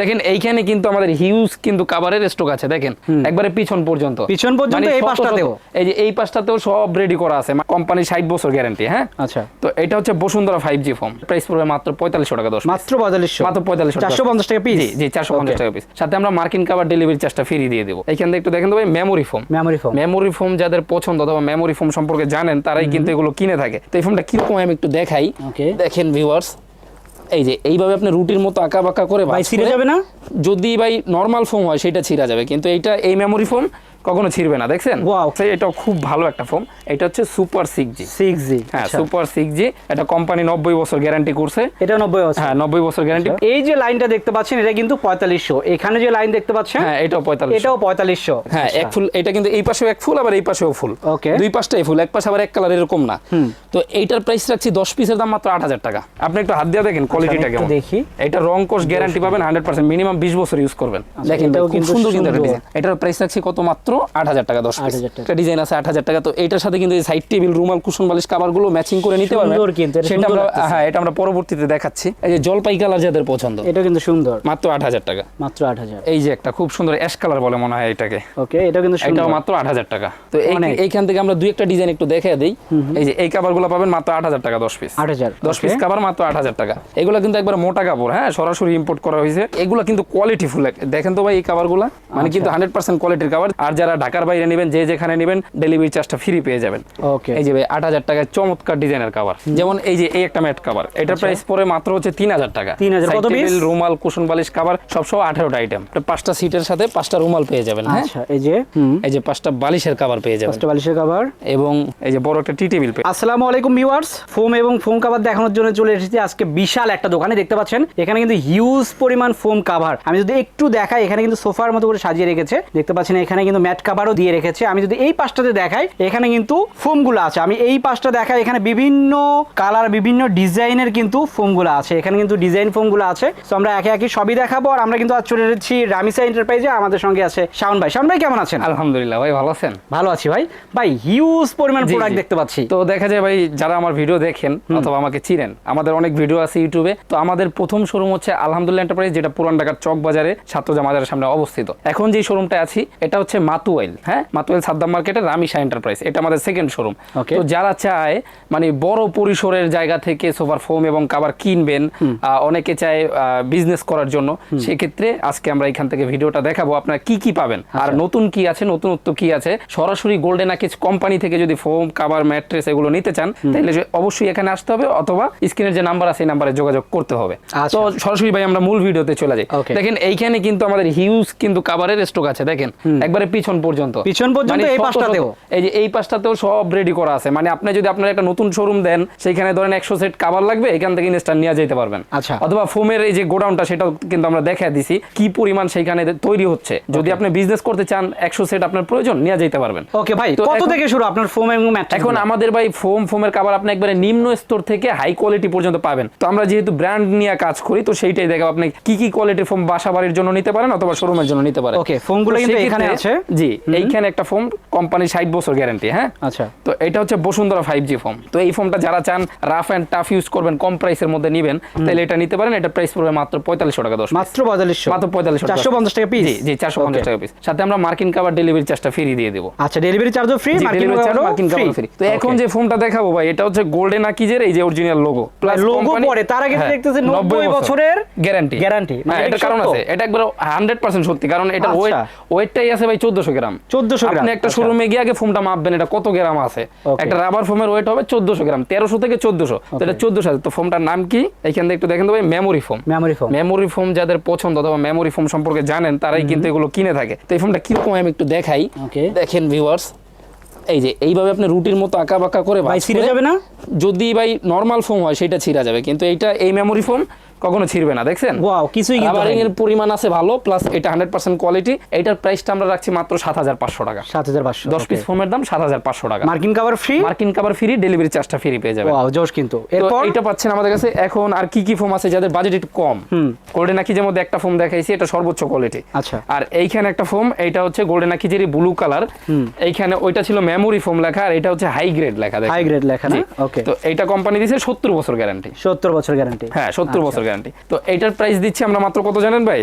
দেখেন এইখানে কিন্তু আমাদের হিউজ কিন্তু কাভারের স্টক আছে দেখেন। একবারে পিছন পর্যন্ত। পিছন পর্যন্ত মানে এই পাশটাতেও? এই যে এই পাশটাতেও সব রেডি করা আছে কোম্পানি ষাট বছর গ্যারান্টি হ্যাঁ? আচ্ছা। তো এটা হচ্ছে Bashundhara five G phone price পড়বে মাত্র পঁয়তাল্লিশশো টাকা দশ মাত্র পঁয়তাল্লিশশো? মাত্র পঁয়তাল্লিশ চারশো পঞ্চাশ টাকা পিস জি জি চারশো পঞ্চাশ টাকা পিস সাথে আমরা মার্কিন কাভার ডেলিভারি চার্জটা ফ্রি দিয়ে দেবো। এখান থেকে একটু দেখেন তো ভাই memory foam memory phone memory foam যাদের পছন্দ অথবা মেমোরি ফোম সম্পর্কে জানেন তারাই কিন্তু এগুলো কিনে থাকে। তো এই ফোনটা কীরকম আমি একটু দেখাই. দেখেন ভিউয়ার্স এই যে এইভাবে আপনি রুটির মতো আঁকা বাঁকা করে ভাই ছিঁড়ে যাবে না? যদি ভাই নর্মাল ফোম হয় সেটা ছিঁড়া যাবে। কিন্তু এইটা এই মেমোরি ফোম কখনো ছিঁড়বে না দেখছেন? এটা খুব ভালো একটা ফোম। এটা হচ্ছে super six G. Six G হ্যাঁ সুপার সিক্স জি এটা কোম্পানি নব্বই বছর গ্যারান্টি করছে। এটা নব্বই আছে হ্যাঁ নব্বই বছর গ্যারান্টি। এই যে লাইনটা দেখতে পাচ্ছেন এটা কিন্তু পঁয়তাল্লিশশো। এখানে যে লাইন দেখতে পাচ্ছেন হ্যাঁ এটাও পঁয়তাল্লিশ এটাও পঁয়তাল্লিশশো। হ্যাঁ এক ফুল এটা কিন্তু এই পাশেও এক ফুল আবার এই পাশেও ফুল। Okay. দুই পাশটাই ফুল এক পাশে আবার এক কালার এরকম না। তো এইটার প্রাইস রাখছি দশ পিসের দাম মাত্র আট হাজার টাকা। আপনি একটু হাত দিয়ে দেখেন কোয়ালিটিটা কেমন। দেখি। এটা রং কোর্স গ্যারান্টি পাবেন হান্ড্রেড পার্সেন্ট মিনিমাম বিশ বছর ইউজ করবেন। দেখেন এটাও খুব কিন্তু সুন্দর কিন্তু এটার প্রাইস রাখছি কত মাত্র? আট হাজার টাকা দশ পিস একটা ডিজাইন আছে আট হাজার টাকা। তো এটার সাথে কিন্তু এই সাইড টেবিল রুমাল কুশন বালিশ কাবারগুলো ম্যাচিং করে নিতে পারবেন। সেটা আমরা হ্যাঁ এটা আমরা পরবর্তীতে দেখাচ্ছি। এই যে জলপাই কালার যাদের পছন্দ। এটা কিন্তু সুন্দর। মাত্র আট হাজার টাকা। মাত্র আট হাজার। এই যে একটা খুব সুন্দর অ্যাশ কালার বলে মনে হয় এটাকে। ওকে এটা কিন্তু এটাও মাত্র আট হাজার টাকা। তো এইখান থেকে আমরা দুই একটা ডিজাইন একটু দেখে দিই। এই যে এই পাবেন মাত্র আট হাজার টাকা দশ পিস আট হাজার দশ পিস কাপড় মাত্র আট হাজার টাকা। এগুলো কিন্তু একবার মোটা কাপড় হ্যাঁ সরাসরি ইম্পোর্ট করা হয়েছে। এগুলো কিন্তু কোয়ালিটি ফুল দেখেন তো ভাই এই কাপড়গুলা মানে কিন্তু হান্ড্রেড পার্সেন্ট কোয়ালিটির কাপড় আর যারা ঢাকার বাইরে নেবেন যে যেখানে নেবেন ডেলিভারি চার্জটা ফ্রি পেয়ে যাবেন। ওকে এই যে ভাই আট হাজার টাকায় চমৎকার ডিজাইনের কাভার যেমন এই যে এই একটা ম্যাট কাভার এটার প্রাইস পরে মাত্র হচ্ছে তিন হাজার টাকা। 3000 Side কত piece? রুমাল কুশন বালিশ কাভার সব সব আঠারোটা আইটেম পাঁচটা সিটের সাথে পাঁচটা রুমাল পেয়ে যাবেন হ্যাঁ? আচ্ছা এই যে এই যে পাঁচটা বালিশের কাভার পেয়ে যাবেন। পাঁচটা বালিশের কাভার এবং এই যে বড় একটা টি টেবিল পেয়ে আসসালামু আলাইকুম ভিউয়ার্স ফোম এবং ফোম কাভার দেখানোর জন্য চলে এসেছি। আজকে বিশাল একটা দোকানে দেখতে পাচ্ছেন? এখানে কিন্তু হিউজ পরিমাণ ফোম কাভার আমি যদি একটু দেখাই এখানে কিন্তু সোফার মতো করে সাজিয়ে রেখেছে। দেখতে পাচ্ছেন এখানে কিন্তু ম্যাট কাভারও দিয়ে রেখেছে। আমি যদি এই পাশটাতে দেখাই এখানে কিন্তু ফোমগুলো আছে। আমি এই পাশটা দেখাই এখানে বিভিন্ন কালার বিভিন্ন ডিজাইনের কিন্তু ফোমগুলো আছে। এখানে কিন্তু ডিজাইন ফোমগুলো আছে। তো আমরা একে একে সবই দেখাবো। আর আমরা কিন্তু আজ চলে এসেছি রামিসা এন্টারপ্রাইজে আমাদের সঙ্গে আছে শাওন ভাই। শাওন ভাই কেমন আছেন? আলহামদুলিল্লাহ ভাই ভালো আছেন? ভালো আছি ভাই। ভাই হিউজ পরিমাণ প্রোডাক্ট দেখতে পাচ্ছি। তো দেখা যায় ভাই যারা আমার ভিডিও দেখেন অথবা আমাকে চিনেন আমাদের অনেক ভিডিও আছে ইউটিউবে তো আমাদের প্রথম শোরুম হচ্ছে আলহামদুলিল্লাহ এন্টারপ্রাইজ যেটা পুরান ঢাকার চক বাজারে ছাত্রজা মাজারের সামনে অবস্থিত। এখন যে শোরুমটা আছি এটা হচ্ছে মাতুয়াইল হ্যাঁ? মাতুয়াইল সাদ্দাম মার্কেটের রামিশা এন্টারপ্রাইজ। এটা আমাদের সেকেন্ড শোরুম তো যারা চায় মানে বড় পরিসরের জায়গা থেকে সোফার ফোম এবং কাবার কিনবেন অনেকে চায় বিজনেস করার জন্য। সেক্ষেত্রে আজকে আমরা এখান থেকে ভিডিওটা দেখাবো আপনারা কি কি পাবেন। আর নতুন কি আছে নতুনত্ব কি আছে সরাসরি গোল্ডেন আকিজ কোম্পানি থেকে যদি ফোম কাবার ম্যাট্রেস এগুলো নিতে চান তাহলে অবশ্যই এখানে আসতে হবে অথবা স্ক্রিনের যে নাম্বার আছে এই নাম্বারে যোগাযোগ করতে হবে। আচ্ছা। তো সরাসরি ভাই আমরা মূল ভিডিওতে চলে যাই। দেখেন এইখানে কিন্তু আমাদের হিউজ কিন্তু কাবারের স্টক আছে দেখেন। একবারে পিছন পর্যন্ত। পিছন পর্যন্ত মানে এই পাশটাতেও? এই যে এই পাশটাতেও সব রেডি করা আছে। মানে আপনি যদি আপনার একটা নতুন শোরুম দেন সেখানে ধরেন একশো সেট কাবার লাগবে এখান থেকে ইনস্টার নিয়ে যেতে পারবেন। আচ্ছা। অথবা ফোমের এই যে গোডাউনটা সেটাও কিন্তু আমরা দেখা দিছি। কি পরিমাণ সেখানে তৈরি হচ্ছে। যদি আপনি বিজনেস করতে চান একশো সেট আপনার প্রয়োজন নিয়ে যেতে পারবেন। ওকে ভাই কত থেকে শুরু আপনার ফোম এবং এখন আমাদের ভাই ফোম ফোমের কাবার আপনি একবারে নিম্ন স্তর থেকে হাই কোয়ালিটি পর্যন্ত পাবেন। তো আমরা যেহেতু ব্র্যান্ড নিয়ে কাজ করি তো সেইটাই দেখাবো। আপনি কি কি কোয়ালিটির ফোম বাসা বাড়ির জন্য নিতে পারেন অথবা শোরুমের জন্য নিতে পারেন। ওকে ফোমগুলো কিন্তু এখানে আছে। জি এইখানে একটা ফোম কোম্পানি ষাট বছর গ্যারান্টি হ্যাঁ? আচ্ছা। তো এটা হচ্ছে বসুন্ধরা ফাইভ জি ফোম। তো এই ফোমটা যারা চান রাফ অ্যান্ড টাফ ইউজ করবেন কম প্রাইসের মধ্যে নিবেন তাহলে এটা নিতে পারেন এটা প্রাইস পড়বে মাত্র পঁয়তাল্লিশশো টাকা দশ মাত্র পঁয়তাল্লিশশো। মাত্র পঁয়তাল্লিশশো চারশো পঞ্চাশ টাকা পিস জি চারশো পঞ্চাশ টাকা পিস সাথে আমরা মার্কিন কাবার ডেলিভারি চার্জটা ফ্রি দিয়ে দেবো। আচ্ছা ডেলিভারি চার্জও ফ্রি মার্কিন মার্কিন ফ্রি তো এখন যে ফোনটা দেখাবো ভাই এটা হচ্ছে গোল্ডেন আকিজের এই যে অরিজিনাল লোগো logo পরে, তার আগে তো দেখতেছি 90 বছরের গ্যারান্টি গ্যারান্টি মানে হ্যাঁ এটা কারণ আছে এটা একবার হান্ড্রেড পার্সেন্ট সত্যি কারণ এটা। ওয়েট ওয়েটটাই আছে ভাই চোদ্দশো গ্রাম। 1400 গ্রাম, আপনি একটা আচ্ছা। শোরুমে গিয়ে আগে ফোনটা মাপবেন এটা কত গ্রাম আছে? একটা রাবার ফোমের ওয়েট হবে গ্রাম থেকে তো এটা আছে তো ফোনটার নাম কি? এখান থেকে একটু দেখেন তো ভাই memory foam memory foam memory foam যাদের পছন্দ অথবা মেমোরি ফোম সম্পর্কে জানেন তারাই কিন্তু এগুলো কিনে থাকে। তো এই ফোনটা কীরকম আমি একটু দেখাই। দেখেন ভিউয়ার্স এই যে এইভাবে আপনি রুটির মতো আঁকা বাঁকা করে ভাই ছিঁড়ে যাবে না? যদি ভাই নর্মাল ফোম হয় সেটা ছিঁড়া যাবে। কিন্তু এইটা এই মেমোরি ফোম কখনো ছিঁড়বে না দেখছেন? ওয়াও কিছুই কিন্তু রাবারিং এর পরিমাণ আছে ভালো প্লাস এটা হান্ড্রেড পার্সেন্ট কোয়ালিটি এইটার প্রাইসটা আমরা রাখছি মাত্র সাত হাজার পাঁচশো টাকা। সাত হাজার পাঁচশো দশ পিস ফোমের দাম সাত হাজার পাঁচশো টাকা। মার্কিন কাভার ফ্রি মার্কিন কাবার ফ্রি ডেলিভারি চার্জটা ফ্রি পেয়ে যাবে ওয়াও জোশ কিন্তু। এরপর? এইটা পাচ্ছেন আমাদের কাছে এখন আর কি কি ফোম আছে যাদের বাজেট একটু কম। গোল্ডেন আকিজের মধ্যে একটা ফোম দেখাইছি এটা সর্বোচ্চ কোয়ালিটি আচ্ছা। আর এইখানে একটা ফোম এইটা হচ্ছে গোল্ডেন আকিজের ব্লু কালার এইখানে ওইটা ছিল মেমোরি ফোম লেখা আর এটা হচ্ছে হাই গ্রেড লেখা। হাই গ্রেড লেখা না? ওকে তো এটা কোম্পানি দিয়েছে সত্তর বছর গ্যারান্টি সত্তর বছর গ্যারান্টি হ্যাঁ সত্তর বছর গ্যারান্টি তো এইটার প্রাইস দিচ্ছি আমরা মাত্র কত জানেন ভাই?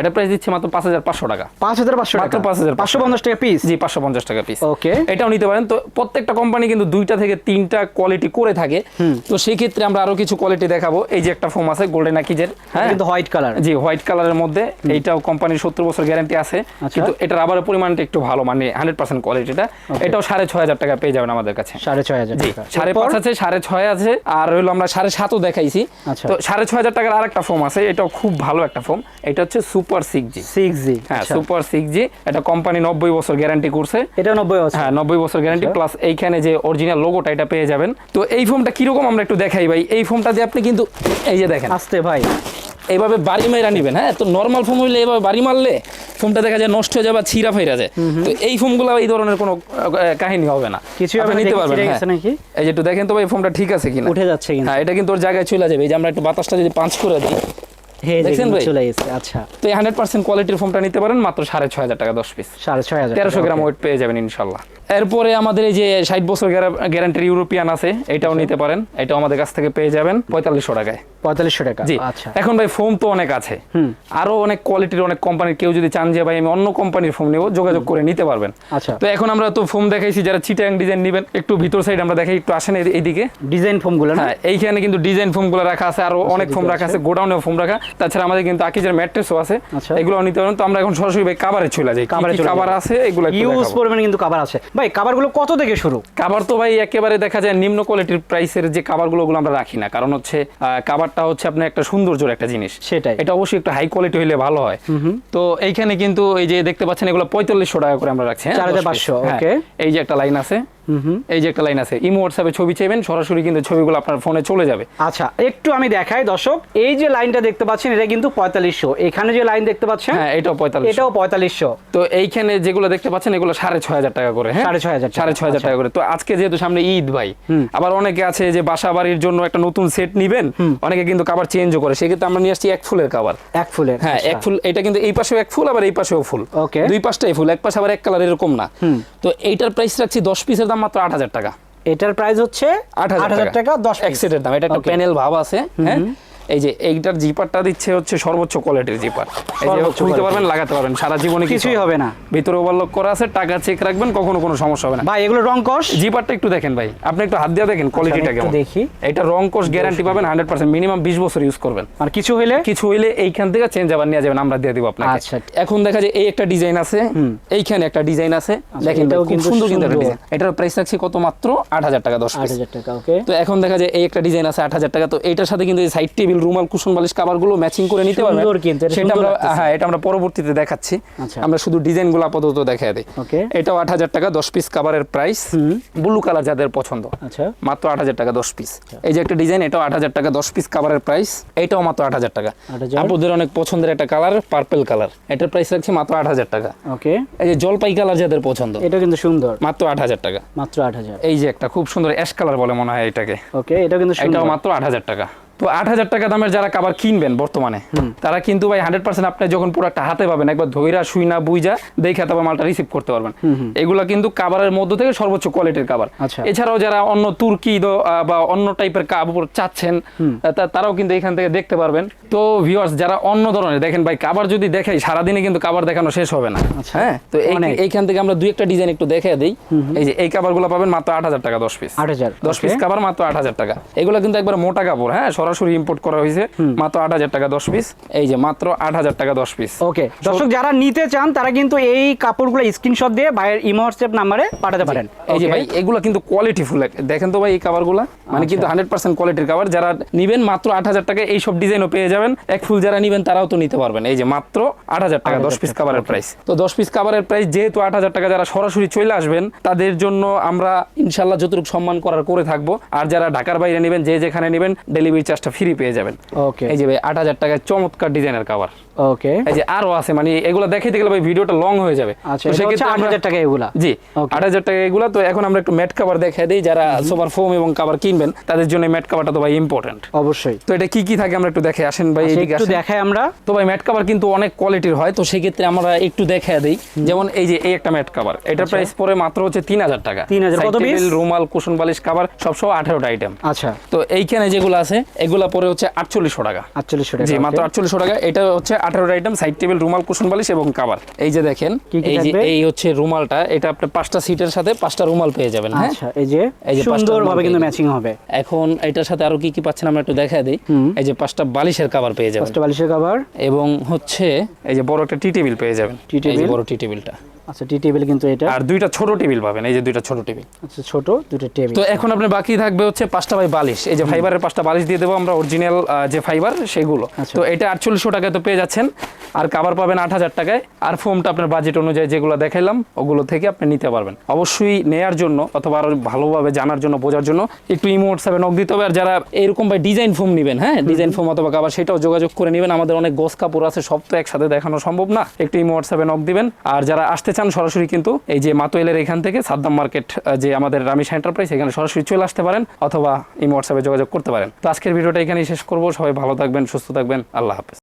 এটার প্রাইস দিচ্ছি মাত্র পাঁচ হাজার পাঁচশো টাকা। পাঁচ হাজার পাঁচশো মাত্র টাকা? 5,500 পাঁচশো পঞ্চাশ টাকা পিস জি পাঁচশো পঞ্চাশ টাকা পিস ওকে এটাও নিতে পারেন। তো প্রত্যেকটা কোম্পানি কিন্তু দুইটা থেকে তিনটা কোয়ালিটি করে থাকে। তো সেই ক্ষেত্রে আমরা আরও কিছু কোয়ালিটি দেখাবো। এই যে একটা ফোম আছে গোল্ডেন আকিজের হ্যাঁ? কিন্তু হোয়াইট কালার জি হোয়াইট কালারের মধ্যে এইটাও কোম্পানির সত্তর বছর গ্যারান্টি আছে। আচ্ছা। কিন্তু এটার আবার পরিমাণটা একটু ভালো মানে হান্ড্রেড পার্সেন্ট কোয়ালিটিটা এটাও সাড়ে ছয় হাজার টাকা পেয়ে যাবেন আমাদের কাছে। সাড়ে ছয় হাজার সাড়ে পাঁচ আছে সাড়ে ছয় আছে আর হলো আমরা সাড়ে সাতও দেখাইছি। আচ্ছা। তো সাড়ে ছয় হাজার টাকার আরেকটা ফোম আছে এটাও খুব ভালো একটা ফোম এটা হচ্ছে super six G six G হ্যাঁ সুপার সিক্স জি এটা কোম্পানি নব্বই বছর গ্যারান্টি করছে। এটা নব্বই বছর। হ্যাঁ নব্বই বছর গ্যারান্টি আচ্ছা। প্লাস এইখানে যে অরিজিনাল লোগোটা এটা পেয়ে যাবেন। তো এই ফোমটা কীরকম? আমরা একটু দেখাই ভাই। এই ফোমটা দিয়ে আপনি কিন্তু এই যে দেখেন। আসতে ভাই। এইভাবে বাড়ি মেরা নিবেন হ্যাঁ? তো নর্মাল ফোম হইলে এইভাবে বাড়ি মারলে ফোমটা দেখা যায় নষ্ট হয়ে যাবে ছিঁড়া ফেরা যায়। তো এই ফোমগুলো এই ধরনের কোনো কাহিনী হবে না। কিছু আপনি নিতে পারবেন হ্যাঁ। এই যে একটু দেখেন তো ভাই ফোমটা ঠিক আছে কিনা? উঠে যাচ্ছে কিন্তু। হ্যাঁ এটা কিন্তু ওর জায়গায় চলে যাবে। এই যে আমরা একটু বাতাসটা যদি পাঁচ করে দিই? চলে গেছে আচ্ছা। তো এই হান্ড্রেড পার্সেন্ট কোয়ালিটির ফোমটা নিতে পারেন মাত্র সাড়ে ছয় হাজার টাকা দশ পিস সাড়ে ছয় হাজার তেরোশো গ্রাম ওয়েট পেয়ে যাবেন ইনশাল্লাহ। এরপরে আমাদের এই যে ষাট বছর গ্যারান্টির ইউরোপিয়ান আছে এটাও নিতে পারেন। এটাও আমাদের কাছ থেকে পেয়ে যাবেন পঁয়তাল্লিশশো টাকায়। পঁয়তাল্লিশশো টাকা জি। আচ্ছা। এখন ভাই ফোম তো অনেক আছে। আরও অনেক কোয়ালিটির অনেক কোম্পানির কেউ যদি চান যে ভাই আমি অন্য কোম্পানির ফোম নেব যোগাযোগ করে নিতে পারবেন। আচ্ছা। তো এখন আমরা তো ফোম দেখাইছি যারা চিটাং ডিজাইন নেবেন একটু ভিতর সাইড আমরা দেখাই একটু আসেন এইদিকে। ডিজাইন ফোমগুলো হ্যাঁ এইখানে কিন্তু ডিজাইন ফোমগুলো রাখা আছে আরও অনেক ফোম রাখা আছে গোডাউনে ফোম রাখা। তাছাড়া আমাদের কিন্তু আকিজের ম্যাট্রেসও আছে। আচ্ছা। এগুলো নিতে পারেন। তো আমরা এখন সরাসরি ভাই কাবারে চলে যাই। কাভারে যাব। আছে এগুলো ইউজ। পরিমাণে কিন্তু কাভার আছে। ভাই কাভারগুলো কত থেকে শুরু? কাবার তো ভাই একেবারে দেখা যায় নিম্ন কোয়ালিটির প্রাইসের যে কাবারগুলো ওগুলো আমরা রাখি না। কারণ হচ্ছে আহ, কাবারটা হচ্ছে আপনার একটা সৌন্দর্যের একটা জিনিস। সেটাই। এটা অবশ্যই একটা হাই কোয়ালিটি হলে ভালো হয়। তো এইখানে কিন্তু এই যে দেখতে পাচ্ছেন এগুলো পঁয়তাল্লিশশো টাকা করে আমরা রাখছি হ্যাঁ, 4500, 10 piece। হ্যাঁ, এই যে একটা লাইন আছে। এই যে একটা লাইন আছে ইমো হোয়াটসঅ্যাপে ছবি চাইবেন সরাসরি কিন্তু ছবিগুলো আপনার ফোনে চলে যাবে। আচ্ছা একটু আমি দেখাই দর্শক এই যে লাইনটা দেখতে পাচ্ছেন এটা কিন্তু পঁয়তাল্লিশশো। এখানে যে লাইন দেখতে পাচ্ছেন হ্যাঁ এটাও পঁয়তাল্লিশ এটাও পঁয়তাল্লিশশো। তো এইখানে যেগুলো দেখতে পাচ্ছেন এগুলো সাড়ে ছয় হাজার টাকা করে হ্যাঁ? সাড়ে ছয় হাজার টাকা, সাড়ে ছয় হাজার টাকা করে। তো আজকে যেহেতু সামনে ঈদ ভাই আবার অনেকে আছে যে বাসা বাড়ির জন্য একটা নতুন সেট নিবেন অনেকে কিন্তু কাবার চেঞ্জও করে। সেক্ষেত্রে আমরা নিয়ে আসছি এক ফুলের কাবার এক ফুলের হ্যাঁ আচ্ছা। এক ফুল এটা কিন্তু এই পাশেও এক ফুল আবার এই পাশেও ফুল। ওকে। দুই পাশটাই ফুল এক পাশে আবার এক কালার এরকম না। তো এইটার প্রাইস রাখছি দশ পিসের দাম মাত্র আট হাজার টাকা। এটার প্রাইস হচ্ছে আট হাজার টাকা। দশ এক্সেটের দাম। এটা একটা. প্যানেল ভাব আছে হ্যাঁ? এই যে এইটার জিপারটা দিচ্ছে হচ্ছে সর্বোচ্চ কোয়ালিটির জিপার এই যে খুলতে পারবেন লাগাতে পারবেন সারা জীবনে কিছুই হবে না। ভিতরে ওভারলক করা আছে টাকা চেক রাখবেন কখনো কোনো সমস্যা হবে না। ভাই এগুলো রং কস? জিপারটা একটু দেখেন ভাই আপনি একটু হাত দিয়ে দেখেন কোয়ালিটিটা আচ্ছা, কেমন। দেখি। এটা রং কোর্স গ্যারান্টি পাবেন হান্ড্রেড পার্সেন্ট মিনিমাম বিশ বছর ইউজ করবেন। আর কিছু হইলে? কিছু হইলে এইখান থেকে চেঞ্জ আবার নিয়ে যাবেন আমরা দিয়ে দিব আপনাকে। আচ্ছা। এখন দেখা যায় এই একটা ডিজাইন আছে এইখানে একটা ডিজাইন আছে। দেখেন এটাও কিন্তু সুন্দর কিন্তু একটা ডিজাইন এটার প্রাইস রাখছি কত মাত্র? আট হাজার টাকা দশ আট পিস হাজার টাকা ওকে তো এখন দেখা যায় এই একটা ডিজাইন আছে আট হাজার টাকা। তো এটার সাথে কিন্তু এই সাইড টেবিল রুমাল কুশন বালিশ কাবারগুলো ম্যাচিং করে নিতে পারবেন। সেটা আমরা হ্যাঁ এটা আমরা পরবর্তীতে দেখাচ্ছি। আচ্ছা। আমরা শুধু ডিজাইনগুলো আপাতত দেখাই দিই. এটাও আট হাজার টাকা দশ পিস কাবারের প্রাইস ব্লু কালার যাদের পছন্দ। আচ্ছা। মাত্র আট হাজার টাকা দশ পিস এই যে একটা ডিজাইন এটাও আট হাজার টাকা দশ পিস কাভারের প্রাইস এটাও মাত্র আট হাজার টাকা। 8,000 আপুদের অনেক পছন্দের একটা কালার পার্পেল কালার এটার প্রাইস রাখছি মাত্র আট হাজার টাকা। ওকে। এই যে জলপাই কালার যাদের পছন্দ। এটা কিন্তু সুন্দর। মাত্র আট হাজার টাকা। মাত্র আট হাজার। এই যে একটা খুব সুন্দর অ্যাশ কালার বলে মনে হয় এটাকে। ওকে এটা কিন্তু সুন্দর। এটাও মাত্র আট হাজার টাকা। তো আট হাজার টাকা দামের যারা কাবার কিনবেন বর্তমানে তারা কিন্তু ভাই হান্ড্রেড পার্সেন্ট আপনি যখন পুরো একটা হাতে পাবেন একবার ধৈরা শুই না বুইজা দেখে তারপর মালটা রিসিভ করতে পারবেন। এগুলা কিন্তু কাবারের মধ্য থেকে সর্বোচ্চ কোয়ালিটির কাবার। আচ্ছা। এছাড়াও যারা অন্য তুর্কি বা অন্য টাইপের কাপড় চাচ্ছেন তারাও কিন্তু এখান থেকে দেখতে পারবেন। তো ভিউয়ার্স যারা অন্য ধরনের দেখেন ভাই কাবার যদি দেখাই সারাদিনে কিন্তু কাবার দেখানো শেষ হবে না। আচ্ছা। হ্যাঁ? তো এইখান থেকে আমরা দুই একটা ডিজাইন একটু দেখে দিই। এই যে এই কাবারগুলো পাবেন মাত্র আট হাজার টাকা দশ পিস 8,000 দশ পিস কাবার মাত্র আট হাজার টাকা। এগুলো কিন্তু একবার মোটা কাপড় হ্যাঁ? সরাসরি ইম্পোর্ট করা হয়েছে মাত্র আট হাজার টাকা দশ পিস এই যে মাত্র আট হাজার টাকা দশ পিস ওকে দর্শক যারা নিতে চান তারা কিন্তু এই কাপড়গুলো স্ক্রিনশট দিয়ে ভাইয়ের ইমো হোয়াটসঅ্যাপ নাম্বারে পাঠাতে পারেন। এই যে ভাই এগুলো কিন্তু কোয়ালিটি ফুল দেখেন তো ভাই এই কাভারগুলো মানে কিন্তু হান্ড্রেড পার্সেন্ট কোয়ালিটির কাভার যারা নিবেন মাত্র আট হাজার টাকা এই সব ডিজাইনও পেয়ে যাবেন। এক ফুল যারা নিবেন তারাও তো নিতে পারবেন। এই যে মাত্র আট হাজার টাকা দশ পিস কাভারের প্রাইস তো দশ পিস কাভারের প্রাইস যেহেতু আট হাজার টাকা যারা সরাসরি চলে আসবেন তাদের জন্য আমরা ইনশাল্লাহ যতটুকু সম্মান করার করে থাকব। আর যারা ঢাকার বাইরে নেবেন যে যেখানে নেবেন ডেলিভারি চার্জটা ফ্রি পেয়ে যাবেন। ওকে এই যে ভাই আট হাজার টাকায় চমৎকার ডিজাইনের কাভার ওকে এই যে আরও আছে মানে এগুলো দেখাইতে গেলে ভাই ভিডিওটা লং হয়ে যাবে। আচ্ছা সেক্ষেত্রে আট হাজার টাকা এগুলা। জি. আট হাজার টাকা এগুলো। তো এখন আমরা একটু ম্যাট কাভার দেখাই দিই যারা সোফার ফোম এবং কাভার কিনবেন তাদের জন্য ম্যাট কাভারটা তো ভাই ইম্পর্টেন্ট অবশ্যই। তো এটা কি কি থাকে আমরা একটু দেখে আসেন ভাই আচ্ছা, এদিকে একটু দেখাই আমরা। তো ভাই ম্যাট কাভার কিন্তু অনেক কোয়ালিটির হয় তো সেক্ষেত্রে আমরা একটু দেখা দিই। যেমন এই যে এই একটা ম্যাট কাভার এটার প্রাইস পরে মাত্র হচ্ছে তিন হাজার টাকা। 3000 কত Side piece? table, রুমাল কুশন বালিশ কাভার সবসহ আঠারোটা আইটেম আচ্ছা। তো এইখানে যেগুলো আছে এগুলা পরে হচ্ছে আটচল্লিশশো টাকা। আটচল্লিশশো টাকা জি মাত্র আটচল্লিশশো টাকা। এটা হচ্ছে আঠারোটা আইটেম সাইড টেবিল রুমাল কুশন বালিশ এবং কাভার এই যে দেখেন এই যে এই হচ্ছে রুমালটা এটা আপনি পাঁচটা সিটের সাথে পাঁচটা রুমাল পেয়ে যাবেন হ্যাঁ? আচ্ছা এই যে এই যে সুন্দরভাবে কিন্তু ম্যাচিং হবে। এখন এটার সাথে আরও কি কি পাচ্ছেন আমরা একটু দেখা দিই। এই যে পাঁচটা বালিশের কাভার পেয়ে যাবেন। পাঁচটা বালিশের কভার এবং হচ্ছে এই যে বড় একটা টি টেবিল পেয়ে যাবেন। T table? বড় টি টেবিলটা আচ্ছা টি টেবিল কিন্তু এটা। আর দুইটা ছোট টেবিল পাবেন এই যে দুইটা ছোট টেবিল আচ্ছা ছোট দুটো টেবিল তো এখন আপনার বাকি থাকবে হচ্ছে পাঁচটা বাই বালিশ। এই যে ফাইবারের পাঁচটা বালিশ দিয়ে দেবো আমরা অরিজিনাল যে ফাইবার সেগুলো। আচ্ছা। তো এটা আটচল্লিশশো টাকায় তো পেয়ে যাচ্ছেন আর কাবার পাবেন আট হাজার টাকায়। আর ফোমটা আপনার বাজেট অনুযায়ী যেগুলো দেখাইলাম ওগুলো থেকে আপনি নিতে পারবেন। অবশ্যই নেয়ার জন্য অথবা আরও ভালোভাবে জানার জন্য বোঝার জন্য একটু ইমো হোয়াটসঅ্যাপে নক দিতে হবে। আর যারা এরকম ভাই ডিজাইন ফোম নেবেন হ্যাঁ? ডিজাইন ফোম অথবা কাবার সেটাও যোগাযোগ করে নেবেন। আমাদের অনেক গোস কাপড় আছে সব তো একসাথে দেখানো সম্ভব না। একটু ইমো হোয়াটসঅ্যাপে নক দিবেন। আর যারা আসতে চান সরাসরি কিন্তু এই যে মাতোয়েলের এখান থেকে সাদ্দাম মার্কেট যে আমাদের রামিশ এন্টারপ্রাইজ এখানে সরাসরি চলে আসতে পারেন অথবা ইমো হোয়াটসঅ্যাপে যোগাযোগ করতে পারেন। তো আজকের ভিডিওটা এখানেই শেষ করব। সবাই ভালো থাকবেন সুস্থ থাকবেন। আল্লাহ হাফেজ।